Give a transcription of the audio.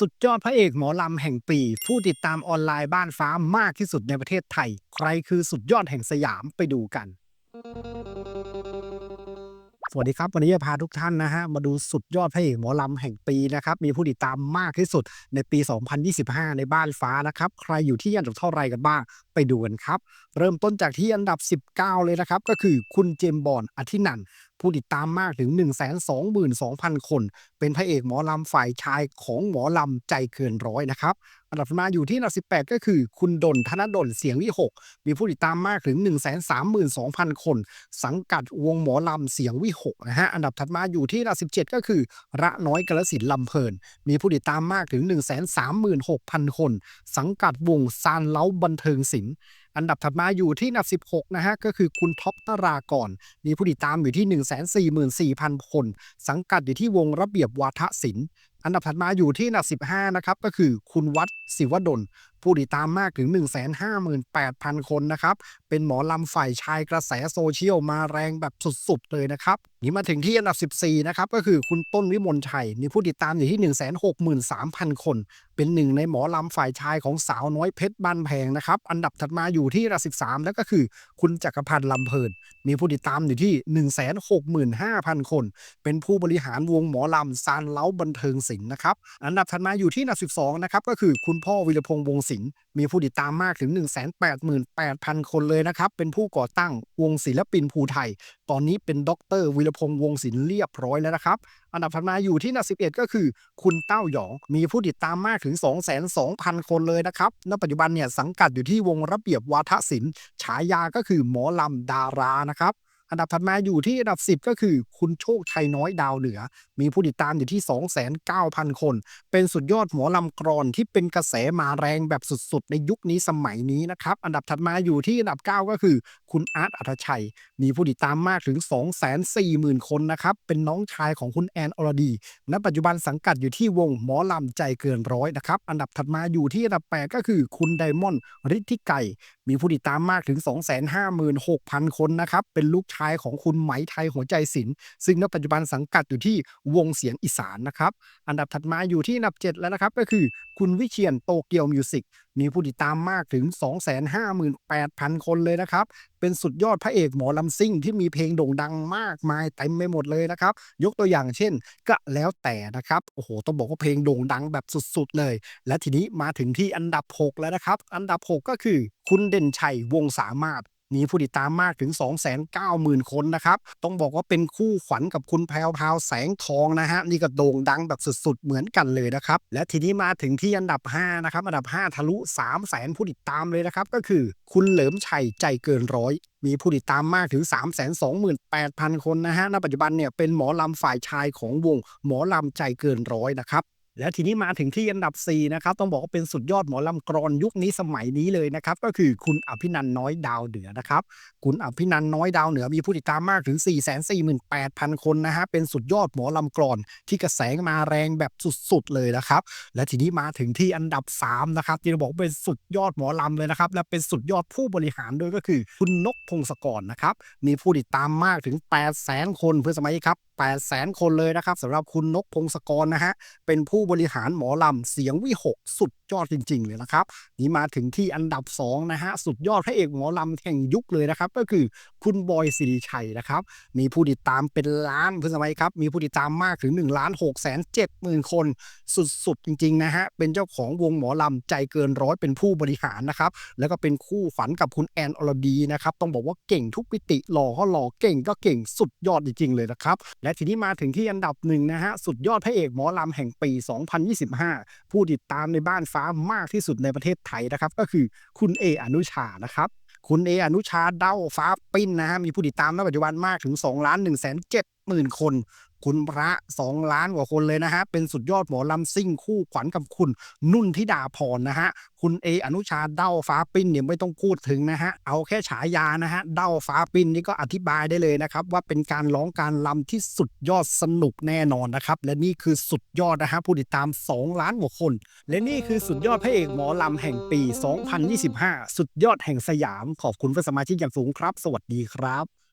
สุดยอดพระเอกหมอลำแห่งปี ผู้ติดตามออนไลน์บ้านฟ้ามากที่สุดในประเทศไทย ใครคือสุดยอดแห่งสยามไปดูกัน สวัสดีครับ วันนี้จะพาทุกท่านนะฮะ มาดูสุดยอดพระเอกหมอลำแห่งปีนะครับ มีผู้ติดตามมากที่สุดในปี 2025 ในบ้านฟ้านะครับ ใครอยู่ที่อันดับเท่าไรกันบ้างไปดูกันครับ เริ่มต้นจากที่อันดับ 19 เลยนะครับ ก็คือคุณเจมบอนอธินันผู้ติดตามมากถึง 122,000 คน เป็นพระเอกหมอลำฝ่ายชายของหมอลำใจเกินร้อยนะครับอันดับถัดมาอยู่ที่อันดับ 18 ก็คือ คุณดนธนดลเสียงวิหก มีผู้ติดตามมากถึง 132,000 คน สังกัดวงหมอลำเสียงวิหกนะฮะ อันดับถัดมาอยู่ที่อันดับ 17 ก็คือ ระน้อยกระสินลำเพลิน มีผู้ติดตามมากถึง 136,000 คน สังกัดวงซานเล้าบันเทิงศิลป์ อันดับถัดมาอยู่ที่อันดับ 16 นะฮะ ก็คือคุณท็อปตรากรมีผู้ติดตามอยู่ที่ 144,000 คน สังกัดอยู่ที่วงระเบียบวาทศิลป์ อันดับถัดมาอยู่ที่อันดับ 15 นะครับ ก็คือคุณวัดศิวดล ผู้ติดตามมากถึง 158,000 คนนะครับ เป็นหมอลำฝ่ายชายกระแสโซเชียลมาแรงแบบสุดๆ เลยนะครับ นี่มาถึงที่อันดับ 14 นะครับ ก็คือคุณต้นวิมลชัย มีผู้ติดตามอยู่ที่ 163,000 คน เป็นหนึ่งในหมอลำฝ่ายชายของสาวน้อยเพชรบ้านแพงนะครับ อันดับถัดมาอยู่ที่อันดับ 13 แล้วก็คือ คุณจักรพันธ์ลำเพลิน มีผู้ติดตามอยู่ที่ 165,000 คน เป็นผู้บริหารวงหมอลำซานเล้าบันเทิงศิลป์นะครับอันดับถัดมาอยู่ที่อันดับ 12 นะครับก็คือคุณพ่อวิรพงษ์วงศิลป์มีผู้ติดตามมากถึง 188,000 คนเลยนะครับ เป็นผู้ก่อตั้งวงศิลปินภูไทย ตอนนี้เป็นด็อกเตอร์วิรพงษ์วงศิลป์เรียบร้อยแล้วนะครับ อันดับถัดมาอยู่ที่อันดับ 11 ก็คือ คุณเต้าหยอง มีผู้ติดตามมากถึง 202,000 คนเลยนะครับณปัจจุบันเนี่ยสังกัดอยู่ที่วงระเบียบวาทศิลป์ฉายาก็คือหมอลำดารานะครับอันดับถัดมาอยู่ที่อันดับ 10 ก็คือคุณโชคชัยน้อยดาวเหนือมีผู้ติดตามอยู่ที่ 2,900 0 คน เป็นสุดยอดหมอลำกรอนที่เป็นกระแสมาแรงแบบสุดๆ ในยุคนี้สมัยนี้นะครับ อันดับถัดมาอยู่ที่อันดับ 9 ก็คือ คุณอาร์ตอัธชัย มีผู้ติดตามมากถึง 240,000 คนนะครับ เป็นน้องชายของคุณแอนอรดี ณ ปัจจุบันสังกัดอยู่ที่วงหมอลำใจเกินร้อยนะครับ อันดับถัดมาอยู่ที่อันดับ 8 ก็คือ คุณไดมอนด์ฤทธิไก่ มีผู้ติดตามมากถึง 256,000 คนนะครับ เป็นลูกชายของคุณไหมไทยหัวใจศิลป์ซึ่งณปัจจุบันสังกัดอยู่ที่วงเสียงอีสานนะครับ อันดับถัดมาอยู่ที่อันดับ 7 แล้วนะครับ ก็คือคุณวิเชียนโตเกียวมิวสิกมีผู้ติดตามมากถึง 258,000 คนเลยนะครับ เป็นสุดยอดพระเอกหมอลำซิ่งที่มีเพลงโด่งดังมากมายเต็มไปหมดเลยนะครับ ยกตัวอย่างเช่น ก็แล้วแต่นะครับ โอ้โห ต้องบอกว่าเพลงโด่งดังแบบสุดๆเลย และทีนี้มาถึงที่อันดับ 6 แล้วนะครับ อันดับ 6 ก็คือคุณเด่นชัยวงสามารถ มีผู้ติดตามมากถึง 290,000 คนนะครับ ต้องบอกว่าเป็นคู่ขวัญกับคุณแพรวพาวแสงทองนะฮะ นี่ก็โด่งดังแบบสุดๆ เหมือนกันเลยนะครับ และทีนี้มาถึงที่อันดับ 5 นะครับ อันดับ 5 ทะลุ 300,000ผู้ติดตามเลยนะครับ ก็คือคุณเหลิมชัยใจเกินร้อยมีผู้ติดตามมากถึง 328,000 คนนะฮะ ณ ปัจจุบันเนี่ยเป็นหมอลำฝ่ายชายของวงหมอลำใจเกินร้อยนะครับ และทีนี้มาถึงที่อันดับ 4 นะครับ ต้องบอกว่าเป็นสุดยอดหมอลำกรอนยุคนี้สมัยนี้เลยนะครับ ก็คือคุณอภินันน้อยดาวเหนือนะครับ คุณอภินันน้อยดาวเหนือมีผู้ติดตามมากถึง 448,000คนนะฮะเป็นสุดยอดหมอลำกรอนที่กระแสมาแรงแบบสุดๆเลยนะครับ และทีนี้มาถึงที่อันดับ 3 นะครับ ที่เราบอกว่าเป็นสุดยอดหมอลำเลยนะครับ และเป็นสุดยอดผู้บริหารด้วยก็คือ คุณนกพงศกรนะครับมีผู้ติดตามมากถึง800,000 คนเพื่อสมัยครับ 8แสนคนเลยนะครับสำหรับคุณนกพงศกรนะฮะเป็นผู้บริหารหมอลำเสียงวิหกสุดยอดจริง ๆ เลยนะครับ นี่มาถึงที่อันดับ2นะฮะสุดยอดพระเอกหมอลำแห่งยุคเลยนะครับ ก็คือคุณบอยสิริชัยนะครับ มีผู้ติดตามเป็นล้านเพื่อสมัยครับ มีผู้ติดตามมากถึง1ล้าน6แสน7หมื่นคน สุด ๆ จริง ๆ นะฮะ เป็นเจ้าของวงหมอลำใจเกินร้อยเป็นผู้บริหารนะครับ แล้วก็เป็นคู่ฝันกับคุณแอนอรดีนะครับ ต้องบอกว่าเก่งทุกมิติหล่อก็หล่อเก่งก็เก่งสุดยอดจริง ๆ เลยนะครับ และทีนี้มาถึงที่อันดับหนึ่งนะฮะสุดยอดพระเอกหมอลำแห่งปี 2025 ผู้ติดตามในบ้านฟ้ามากที่สุดในประเทศไทยนะครับ ก็คือคุณเออนุชานะครับ คุณเออนุชาเด้าฟ้าปิ้นนะฮะมีผู้ติดตามในปัจจุบันมากถึง2ล้าน1แสน7หมื่นคน คุณพระ2ล้านกว่าคนเลยนะฮะ เป็นสุดยอดหมอลำซิ่งคู่ขวัญกับคุณนุ่นธิดาพรนะฮะ คุณเออนุชาเด้าฟ้าปิ้นเนี่ยไม่ต้องพูดถึงนะฮะ เอาแค่ฉายานะฮะ เด้าฟ้าปิ้นนี่ก็อธิบายได้เลยนะครับ ว่าเป็นการร้องการลำที่สุดยอดสนุกแน่นอนนะครับ และนี่คือสุดยอดนะฮะผู้ติดตาม 2 ล้านกว่าคน และนี่คือสุดยอดพระเอกหมอลำแห่งปี 2025 สุดยอดแห่งสยาม ขอบคุณเพื่อนสมาชิกอย่างสูงครับ สวัสดีครับ